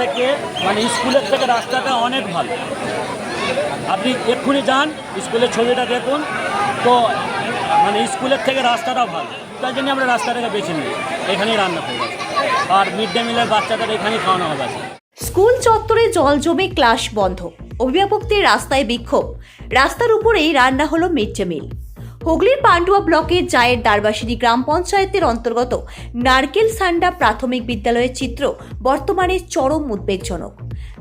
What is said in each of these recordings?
থেকে মানে স্কুলের থেকে রাস্তাটা অনেক ভালো। আপনি এক্ষুনি যান, স্কুলের ছবিটা দেখুন। তো মানে স্কুলের থেকে রাস্তাটা ভালো। তাই জন্য আমরা রাস্তাটাকে বেছে নিই এখানেই রান্না করব আর মিড ডে মিলের বাচ্চাদের এখানেই খাওয়ানো হবে। স্কুল চত্বরে জল জমে ক্লাস বন্ধ। অভিভাবকদের রাস্তায় বিক্ষোভ। রাস্তার উপরেই রান্না হলো মিড ডে মিল। হুগলির পান্ডুয়া ব্লকের জায়ের দারবাসিনী গ্রাম পঞ্চায়েতের অন্তর্গত নারকেল সান্ডা প্রাথমিক বিদ্যালয়ের চিত্র বর্তমানে চরম উদ্বেগজনক।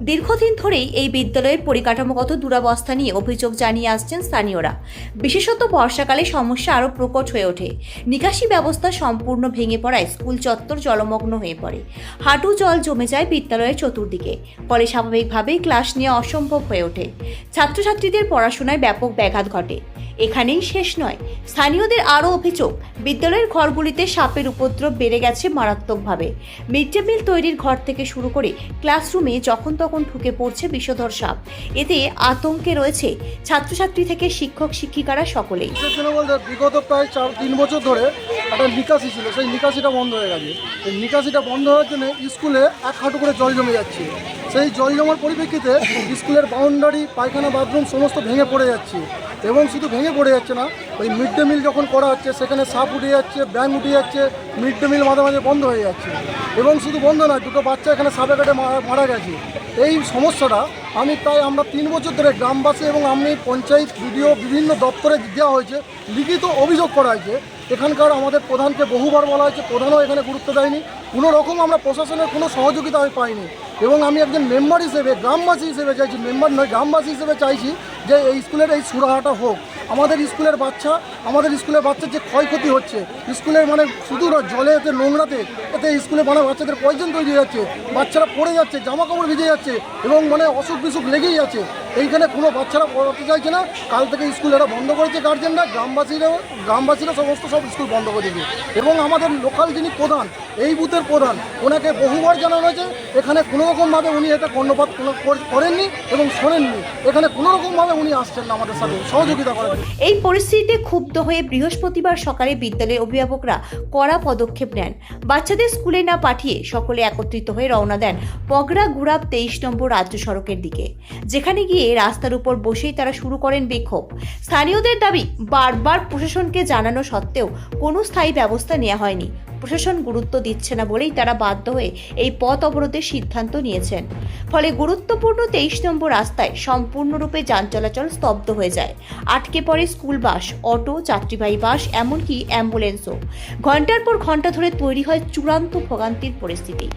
দীর্ঘদিন ধরেই এই বিদ্যালয়ের পরিকাঠামোগত দুরাবস্থা নিয়ে অভিযোগ জানিয়ে আসছেন স্থানীয়রা। বিশেষত বর্ষাকালে সমস্যা আরও প্রকট হয়ে ওঠে। নিকাশি ব্যবস্থা সম্পূর্ণ ভেঙে পড়ায় স্কুল চত্বর জলমগ্ন হয়ে পড়ে। হাঁটু জল জমে যায় বিদ্যালয়ের চতুর্দিকে। ফলে স্বাভাবিকভাবেই ক্লাস নেওয়া অসম্ভব হয়ে ওঠে। ছাত্রছাত্রীদের পড়াশোনায় ব্যাপক ব্যাঘাত ঘটে। এখানেই শেষ নয়। স্থানীয়দের আরও অভিযোগ, বিদ্যালয়ের ঘরগুলিতে সাপের উপদ্রব বেড়ে গেছে মারাত্মকভাবে। মিড ডে মিল তৈরির ঘর থেকে শুরু করে ক্লাসরুমে যখন তখন ঢুকে পড়ছে বিষধর সাপ। এতে আতঙ্কে রয়েছে ছাত্রছাত্রী থেকে শিক্ষক শিক্ষিকারা সকলেই। বিগত প্রায় চার তিন বছর ধরে একটা নিকাশি ছিল। সেই নিকাশিটা বন্ধ হয়ে গেছে। এই নিকাশিটা বন্ধ হওয়ার জন্য স্কুলে এক হাঁটু করে জল জমে যাচ্ছে। সেই জল জমার পরিপ্রেক্ষিতে স্কুলের বাউন্ডারি, পায়খানা, বাথরুম সমস্ত ভেঙে পড়ে যাচ্ছে। এবং শুধু ভেঙে পড়ে যাচ্ছে না, ওই মিড ডে মিল যখন করা হচ্ছে, সেখানে সাপ উঠে যাচ্ছে ব্যাং উঠে যাচ্ছে, মিড ডে মিল মাঝে মাঝে বন্ধ হয়ে যাচ্ছে। এবং শুধু বন্ধ না দুটো বাচ্চা এখানে সাপে কাটে মারা গেছে। এই সমস্যাটা আমি প্রায় আমরা তিন বছর ধরে গ্রামবাসী এবং আমি পঞ্চায়েত ভিডিও বিভিন্ন দপ্তরে দেওয়া হয়েছে, লিখিত অভিযোগ করা হয়েছে। এখানকার আমাদের প্রধানকে বহুবার বলা হয়েছে, প্রধানও এখানে গুরুত্ব দেয়নি। কোনো রকম আমরা প্রশাসনের কোনো সহযোগিতা আমি পাইনি। এবং আমি একজন মেম্বার হিসেবে, গ্রামবাসী হিসেবে চাইছি মেম্বার নয়, গ্রামবাসী হিসেবে চাইছি যে এই স্কুলের এই সুরাহাটা হোক, আমাদের স্কুলের বাচ্চা, আমাদের স্কুলের বাচ্চার যে ক্ষয়ক্ষতি হচ্ছে, স্কুলের মানে শুধু জলে, এতে নোংরাতে, এতে স্কুলে মানে বাচ্চাদের পয়জন তৈরি হয়ে যাচ্ছে? বাচ্চারা পড়ে যাচ্ছে জামা কাপড় ভিজে যাচ্ছে এবং মানে অসুখ বিসুখ লেগেই আছে। এইখানে কোনো বাচ্চারা পড়াতে চাইছে না। কাল থেকে স্কুল এরা বন্ধ করেছে গার্জেনরা গ্রামবাসীরাও, গ্রামবাসীরা সমস্ত সব স্কুল বন্ধ করে দিয়েছে এবং আমাদের লোকাল যিনি প্রধান, এই বুথের প্রধান, ওনাকে বহুবার জানানো হয়েছে, এখানে কোনো রকমভাবে উনি এটা কর্ণপাত করেননি এবং শোনেননি। এখানে কোনো রকমভাবে উনি আসছেন না আমাদের সাথে। সহযোগিতা করেন এই পরিস্থিতিতে ক্ষুব্ধ হয়ে বৃহস্পতিবার সকালে বিদ্যালয়ের অভিভাবকরা কড়া পদক্ষেপ নেন। বাচ্চাদের স্কুলে না পাঠিয়ে সকলে একত্রিত হয়ে রওনা দেন পগড়া গুড়াব তেইশ নম্বর রাজ্য সড়কের দিকে, যেখানে গিয়ে রাস্তার উপর বসেই তারা শুরু করেন বিক্ষোভ। স্থানীয়দের দাবি, বারবার প্রশাসনকে জানানো সত্ত্বেও কোনো স্থায়ী ব্যবস্থা নেওয়া হয়নি। প্রশাসন গুরুত্ব দিচ্ছে না বলেই তারা বাধ্য হয়ে এই পথ অবরোধের সিদ্ধান্ত নিয়েছেন। ফলে গুরুত্বপূর্ণ তেইশ নম্বর রাস্তায় সম্পূর্ণরূপে যান চলাচল স্তব্ধ হয়ে যায়। আটকে পড়ে স্কুল বাস, অটো, যাত্রীবাহী বাস, এমনকি অ্যাম্বুলেন্সও। ঘণ্টার পর ঘণ্টা ধরে তৈরি হয় চূড়ান্ত ভোগান্তির পরিস্থিতি।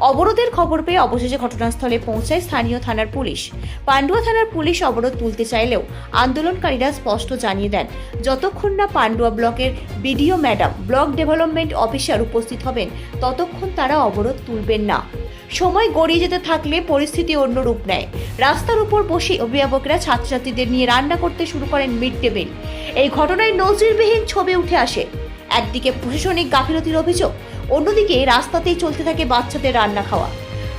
অবরোধের খবর পেয়ে অবশেষে ঘটনাস্থলে পৌঁছায় স্থানীয় থানার পুলিশ। পান্ডুয়া থানার পুলিশ অবরোধ তুলতে চাইলেও আন্দোলনকারীরা স্পষ্ট জানিয়ে দেন, যতক্ষণ না পান্ডুয়া ব্লকের BDO madam, block development officer উপস্থিত হবেন, ততক্ষণ তারা অবরোধ তুলবেন না। সময় গড়িয়ে যেতে থাকলে পরিস্থিতি অন্য রূপ নেয়। রাস্তার উপর বসে অভিভাবকরা ছাত্রছাত্রীদের নিয়ে রান্না করতে শুরু করেন মিড ডে মিল। এই ঘটনায় নজিরবিহীন ছবি উঠে আসে। একদিকে প্রশাসনিক গাফিলতির অভিযোগ অন্যদিকে রাস্তাতেই চলতে থাকে বাচ্চাদের রান্না খাওয়া।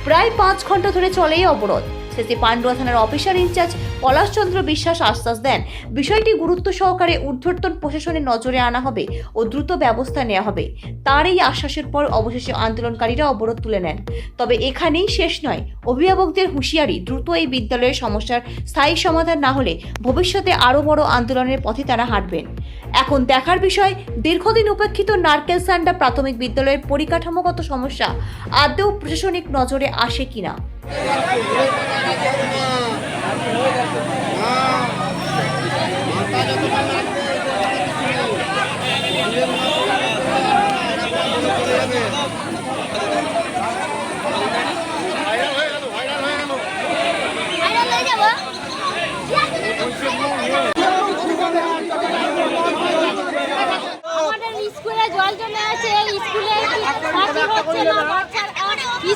প্রায় পাঁচ ঘণ্টা ধরে চলেই অবরোধ। শেষে পান্ডুয়া থানার অফিসার ইনচার্জ পলাশচন্দ্র বিশ্বাস আশ্বাস দেন। বিষয়টি গুরুত্ব সহকারে ঊর্ধ্বতন প্রশাসনের নজরে আনা হবে ও দ্রুত ব্যবস্থা নেওয়া হবে। তার এই আশ্বাসের পর অবশেষে আন্দোলনকারীরা অবরোধ তুলে নেন। তবে এখানেই শেষ নয়, অভিভাবকদের হুঁশিয়ারি, দ্রুত এই বিদ্যালয়ের সমস্যার স্থায়ী সমাধান না হলে ভবিষ্যতে আরও বড় আন্দোলনের পথে তারা হাঁটবেন। এখন দেখার বিষয়, দীর্ঘদিন উপেক্ষিত নারকেল সান্ডা প্রাথমিক বিদ্যালয়ের পরিকাঠামোগত সমস্যা, আদৌ প্রশাসনিক নজরে আসে কিনা? স্কুলে জল জমে আছে স্কুলে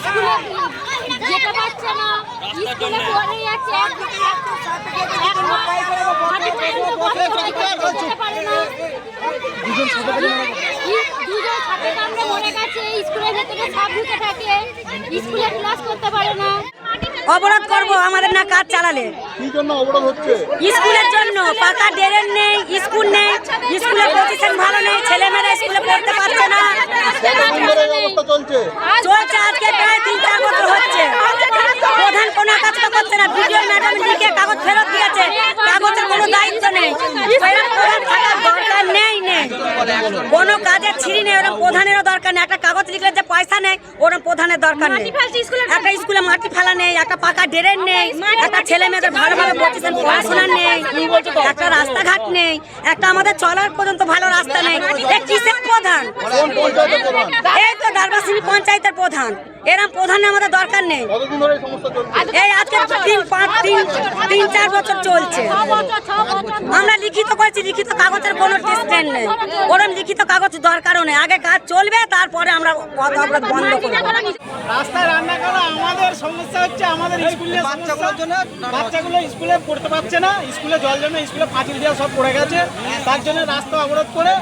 স্কুলে পারছে না। স্কুলে পড়ে যাচ্ছে এখন মাটি পর্যন্ত গর্ত গেছে, যেতে পারে না। দুজন সাথে করে মারা গেছে। ই- দুজন সাপে কামড়ে মরে গেছে স্কুলের ভেতরে সাপ ঢুকে থাকে। স্কুলে ক্লাস করতে পারে না। অবরোধ করব আমাদের না কাজ চালালে। কি জন্য অবরোধ হচ্ছে? স্কুলের জন্য পাকা ড্রেন নেই স্কুল নেই স্কুলের পজিশন ভালো নেই ছেলেমেয়েরা স্কুলে পড়তে পারছে না কতদিন ধরে এই অবস্থা চলছে চলছে আজকে প্রায় তিন চার বছর হচ্ছে কাগজ ফেরত দিয়েছে কাগজের কোনো দায়িত্ব নেই এরকম প্রধান থাকার দরকার নেই নেই কোনো কাজের ছিঁড়ি নেই ওরকম প্রধানেরও দরকার নেই। একটা কাগজ লিখলে যে পয়সা নেই ওরকম প্রধানের দরকার নেই। একটা স্কুলে মাটি ফেলা নেই একটা পাকা ড্রেন নেই একটা ছেলে মেয়েদের ভালোভাবে পজিশন পড়াশোনা নেই একটা রাস্তাঘাট নেই একটা আমাদের চলার পর্যন্ত ভালো রাস্তা নেই। কিসের প্রধান? এই তো দারবাসিনী পঞ্চায়েতের প্রধান। এরম প্রধান আমাদের দরকার নেই। এই আজকে তিন পাঁচ তিন তিন চার বছর চলছে। আমরা লিখিত করেছি লিখিত কাগজের কোনো ডিস্টেন্স নেই। ওরম লিখিত কাগজ দরকারও নেই। আগে কাজ চলবে তারপরে আমরা পথ অবরোধ বন্ধ করব। রাস্তায় রান্না করা আমাদের সমস্যা হচ্ছে আমাদের স্কুলে বাচ্চাগুলোর জন্য বাচ্চাগুলো স্কুলে পড়তে পারছে না স্কুলে জল জমে স্কুলে পাঁচিল দেওয়া সব পড়ে গেছে। তার জন্য রাস্তা অবরোধ করে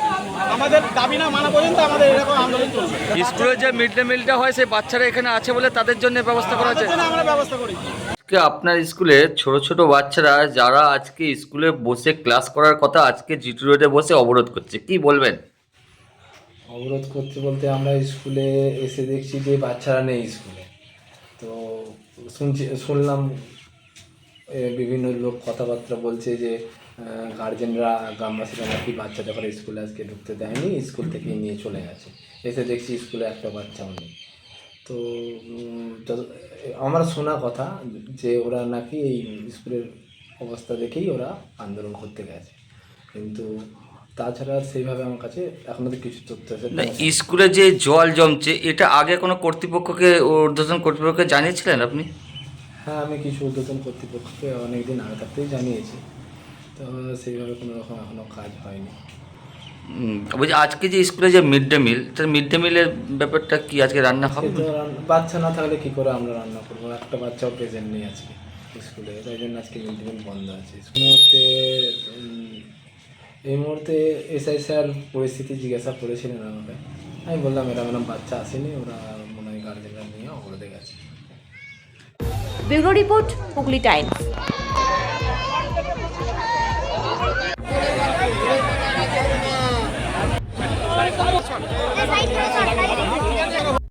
আমাদের দাবি না মানা পর্যন্ত আমাদের এরকম আন্দোলন চলছে। স্কুলে যে মিড ডে মিলটা হয় সেই বাচ্চারা এখানে আছে বলে তাদের জন্য ব্যবস্থা করা হয়েছে? জন্য আমরা ব্যবস্থা করেছি। আজকে আপনার স্কুলে ছোট ছোট বাচ্চারা যারা আজকে স্কুলে বসে ক্লাস করার কথা আজকে জিটি রোডে বসে অবরোধ করছে কি বলবেন? অবরোধ করতে বলতে আমরা স্কুলে এসে দেখছি যে বাচ্চারা নেই স্কুলে। তো শুনছি শুনলাম এ, বিভিন্ন লোক কথাবার্তা বলছে যে গার্জেনরা গ্রামবাসীরা নাকি বাচ্চাটা করে স্কুলে আজকে ঢুকতে দেয়নি স্কুল থেকে নিয়ে চলে গেছে। এসে দেখছি স্কুলে একটা বাচ্চাও নেই। তো আমার শোনা কথা যে ওরা নাকি এই স্কুলের অবস্থা দেখেই ওরা আন্দোলন করতে গেছে। কিন্তু তাছাড়া সেইভাবে আমার কাছে এখনও তো কিছু তথ্য আছে। না, স্কুলে যে জল জমছে এটা আগে কোনো কর্তৃপক্ষকে ঊর্ধ্বতন কর্তৃপক্ষকে জানিয়েছিলেন আপনি? হ্যাঁ আমি কিছু উদ্বোধন কর্তৃপক্ষকে অনেক দিন আগে থাকতেই জানিয়েছি। তো সেইভাবে কোনো রকম এখনও কাজ হয়নি। বলছি আজকে যে স্কুলে যে মিড ডে মিল তার মিড ডে মিলের ব্যাপারটা কি আজকে রান্না হবে? তো বাচ্চা না থাকলে কি করে আমরা রান্না করব? একটা বাচ্চাও প্রেজেন্ট নেই আজকে স্কুলে তাই জন্য আজকে মিড ডে মিল বন্ধ আছে। এই মুহূর্তে এই মুহূর্তে এসআই স্যার পরিস্থিতি জিজ্ঞাসা করেছিলেন আমাকে। আমি বললাম এরা এরকম বাচ্চা আসেনি ওরা মনে হয় গার্জেনরা নিয়ে অবরোধে গেছে। Bureau report Hooghly Times. サイズの女で。